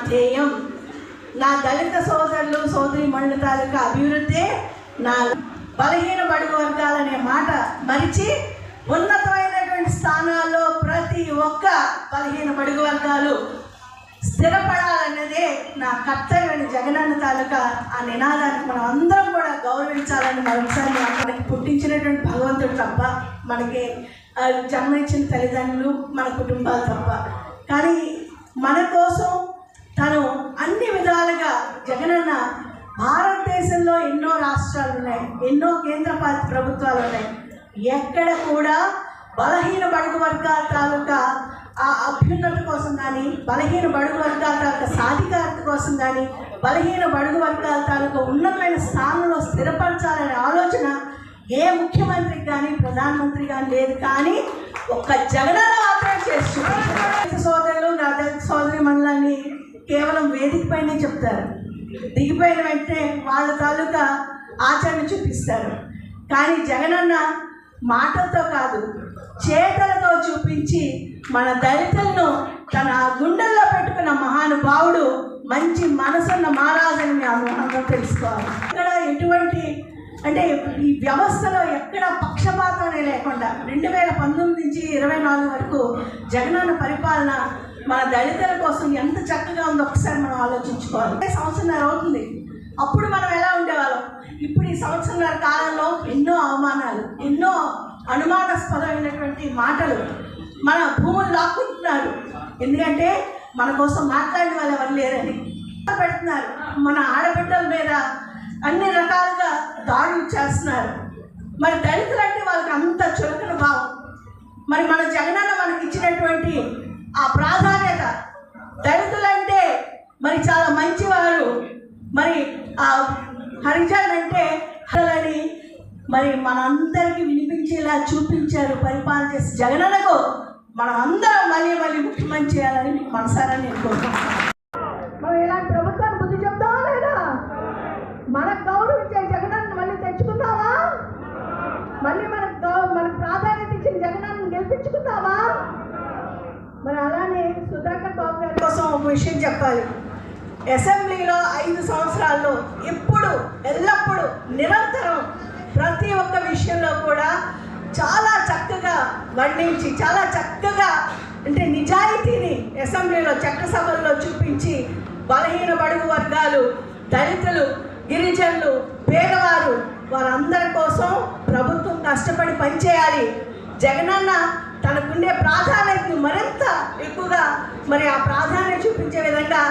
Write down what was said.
ధ్యేయం. నా దళిత సోదరులు సోదరి మండలి తాలూకా అభివృద్ధి నా బలహీన బడుగు వర్గాలనే మాట మరిచి ఉన్నతమైనటువంటి స్థానాల్లో ప్రతి ఒక్క బలహీన బడుగు వర్గాలు స్థిరపడాలన్నదే నా కర్తవ్యం జగనన్న తాలూకా ఆ నినాదానికి మనం అందరం కూడా గౌరవించాలని మరొకసారి మనకి పుట్టించినటువంటి భగవంతుడు తప్ప మనకి జన్మ ఇచ్చిన తల్లిదండ్రులు మన కుటుంబాలు తప్ప. కానీ మనకు కోసం తను అన్ని విధాలుగా జగనన్న భారతదేశంలో ఎన్నో రాష్ట్రాలు ఉన్నాయి ఎన్నో కేంద్ర ప్రభుత్వాలు ఉన్నాయి. ఎక్కడ కూడా బలహీన బడుగు వర్గాల తాలూకా ఆ అభ్యున్నతి కోసం కానీ బలహీన బడుగు వర్గాల తాలూకా సాధికారత కోసం కానీ బలహీన బడుగు వర్గాల తాలూకా ఉన్నతమైన స్థానంలో స్థిరపరచాలనే ఆలోచన ఏ ముఖ్యమంత్రికి కానీ ప్రధానమంత్రి కానీ లేదు. కానీ ఒక్క జగనన్న మాత్రమే చేస్తున్నారు సోదరులు నా సోదరి మండలాన్ని కేవలం వేదిక పైనే చెప్తారు. దిగిపోయిన వెంటనే వాళ్ళ తాలూకా ఆచరణ చూపిస్తారు. కానీ జగనన్న మాటలతో కాదు చేతలతో చూపించి మన దళితులను తన గుండెల్లో పెట్టుకున్న మహానుభావుడు మంచి మనసున్న మహారాజని మేము అందరం తెలుసుకోవాలి. ఇక్కడ ఎటువంటి అంటే ఈ వ్యవస్థలో ఎక్కడ పక్షపాతం అనే లేకుండా రెండు వేల పంతొమ్మిది నుంచి ఇరవై నాలుగు వరకు జగనన్న పరిపాలన మన దళితుల కోసం ఎంత చక్కగా ఉందో ఆలోచించుకోవాలి. అంటే అవుతుంది. అప్పుడు మనం ఎలా ఉండేవాళ్ళం? ఇప్పుడు ఈ సంవత్సరంన్నర కాలంలో ఎన్నో అవమానాలు ఎన్నో అనుమానాస్పదమైనటువంటి మాటలు మన భూములు లాక్కుంటున్నారు. ఎందుకంటే మన కోసం మాట్లాడిన వాళ్ళు ఎవరు లేరని. పెడుతున్నారు. మన ఆడబిడ్డల మీద అన్ని రకాలుగా దాడులు చేస్తున్నారు. మరి దళితులు అంటే వాళ్ళకి అంత చురుకున భావం. మరి మన జగనన్న మనకి ఇచ్చినటువంటి ఆ ప్రాధాన్యత దళితులంటే మరి చాలా మంచివారు మరి ఆ హరిజన్ అంటే హలని మరి మనందరికీ వినిపించేలా చూపించారు పరిపాలన చేసి జగనన్నకు మనం అందరం మళ్ళీ మళ్ళీ ముఖ్యమంత్రి చేయాలని మనసారా నేను కోరుకుంటున్నాను. మనం ఇలాంటి ప్రభుత్వాన్ని బుద్ధి చెప్తావా లేదా? మనకు గౌరవించే జగనన్న మళ్ళీ తెచ్చుకుందామా? మళ్ళీ మనకు మనకు ప్రాధాన్యత ఇచ్చిన జగనన్న గెలిపించుకుందామా? మరి అలానే సుధాకర్ బాబు గారి కోసం ఒక విషయం చెప్పాలి. అసెంబ్లీలో ఐదు ఇప్పుడు ఎల్లప్పుడూ నిరంతరం ప్రతి ఒక్క విషయంలో కూడా చాలా చక్కగా వర్ణించి చాలా చక్కగా అంటే నిజాయితీని అసెంబ్లీలో చట్టసభల్లో చూపించి బలహీన బడుగు వర్గాలు దళితులు గిరిజనులు పేదవారు వారందరి కోసం ప్రభుత్వం కష్టపడి పనిచేయాలి. జగనన్న తనకుండే ప్రాధాన్యతను మరింత ఎక్కువగా మరి ఆ ప్రాధాన్యత చూపించే విధంగా